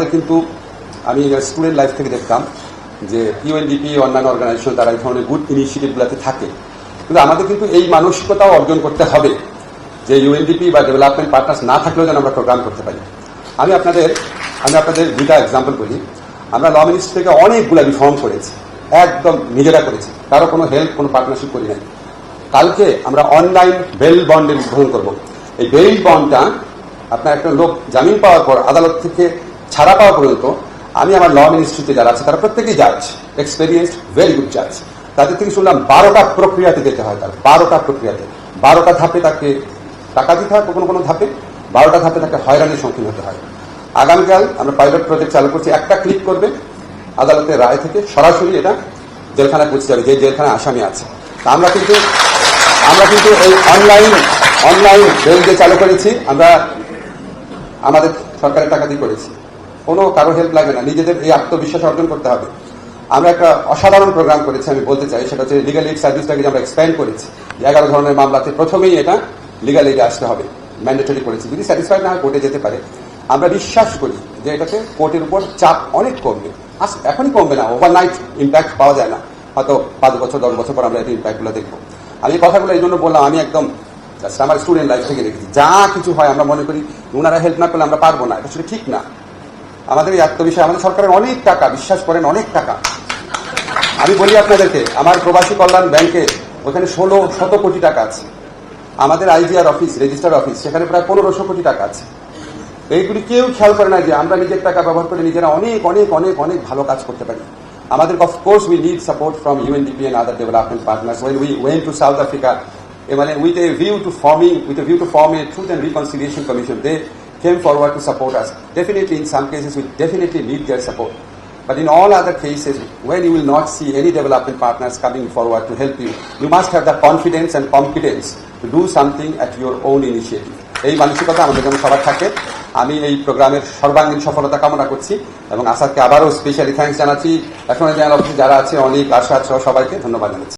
আমাদের কিন্তু, আমি স্টুডেন্ট লাইফ থেকে দেখতাম যে ইউএনডিপি অন্যান্য অর্গানাইজেশন তারা এই ধরনের গুড ইনিশিয়েটিভগুলোতে থাকে। কিন্তু আমাদের কিন্তু এই মানসিকতাও অর্জন করতে হবে যে ইউএনডিপি বা ডেভেলপমেন্ট পার্টনার্স না থাকলেও যেন আমরা প্রোগ্রাম করতে পারি। আমি আপনাদের আমি আপনাদের দুইটা এক্সাম্পল বলি। আমরা ল মিনিস্ট্রি থেকে অনেকগুলো রিফর্ম করেছি, একদম নিজেরা করেছি। কারও কোনো হেল্প কোনো পার্টনারশিপ করি নাই। কালকে আমরা অনলাইন বেল বন্ডের উদ্বোধন করব। এই বেল বন্ডটা আপনার একটা লোক জামিন পাওয়ার পর আদালত থেকে ছাড়া পাওয়া পর্যন্ত আমি আমার ল মিনিস্ট্রিতে যারা আছে, তারা প্রত্যেকেই জাজ এক্সপেরিয়েন্সড ভেরি গুড জাজ তাদের থেকে শুনলাম বারোটা প্রক্রিয়াতে যেতে হয় তার, বারোটা প্রক্রিয়াতে। বারোটা ধাপে তাকে টাকা দিতে হয় কোনো কোনো ধাপে, বারোটা ধাপে তাকে হয়রানির সম্মুখীন হতে হয়। আগামীকাল আমরা পাইলট প্রজেক্ট চালু করছি, একটা ক্লিক করবে, আদালতের রায় থেকে সরাসরি এটা জেলখানায় পৌঁছে যাবে, যে জেলখানায় আসামি আছে। তা আমরা কিন্তু আমরা কিন্তু এই অনলাইন অনলাইন বেল যে চালু করেছি, আমরা, আমাদের সরকারের টাকা দিয়ে করেছি। কোনো কারও হেল্প লাগে না। নিজেদের এই আত্মবিশ্বাস অর্জন করতে হবে। আমরা একটা অসাধারণ প্রোগ্রাম করেছি, আমি বলতে চাই, সেটা হচ্ছে লিগাল এইড সার্ভিসটাকে আমরা এক্সপ্যান্ড করেছি। এগারো ধরনের মামলাতে প্রথমেই এটা লিগাল এইডে আসতে হবে ম্যান্ডেটরি করেছি। যদি স্যাটিসফাইড না কোর্টে যেতে পারে। আমরা বিশ্বাস করি যে এটাতে কোর্টের উপর চাপ অনেক কমবে। এখনই কমবে না ওভারনাইট ইম্প্যাক্ট পাওয়া যায় না। হয়তো পাঁচ বছর, দশ বছর পর আমরা এই ইম্প্যাক্টগুলো দেখব। আমি এই কথাগুলো এই জন্য বললাম, আমি একদম আমার স্টুডেন্ট লাইফ থেকে দেখেছি। যা কিছু হয় আমরা মনে করি ওনারা হেল্প না করলে আমরা পারব না, এটা ঠিক না। আমাদের এই আত্মবিশ্বাস, আমাদের সরকারের অনেক টাকা, বিশ্বাস করেন, অনেক টাকা। আমি বলি আপনাদেরকে, আমার প্রবাসী কল্যাণ ব্যাংকে ওখানে ষোলো শত কোটি টাকা আছে। আমাদের আইজিআর অফিস রেজিস্টার অফিস, সেখানে প্রায় পনেরোশো কোটি টাকা আছে। এইগুলি কেউ খেয়াল করে না যে আমরা নিজের টাকা ব্যবহার করে নিজেরা অনেক অনেক অনেক অনেক ভালো কাজ করতে পারি। আমাদের of course we need support from UNDP and other development partners when we went to South Africa মানে with a view to forming with a view to form a truth and reconciliation commission they came forward to support us. Definitely, in some cases, we definitely need their support. But in all other cases, when you will not see any development partners coming forward to help you, you must have the confidence and competence to do something at your own initiative. এই মানসিকতা আমাদের যেন সবার থাকে আমি এই প্রোগ্রামের সর্বাঙ্গীন সফলতা কামনা করছি এবং আসাদকে আবারও স্পেশালি থ্যাঙ্কস জানাচ্ছি এখন জেনারেল অফিসে যারা আছে অনেক আশা সহ সবাইকে ধন্যবাদ জানাচ্ছি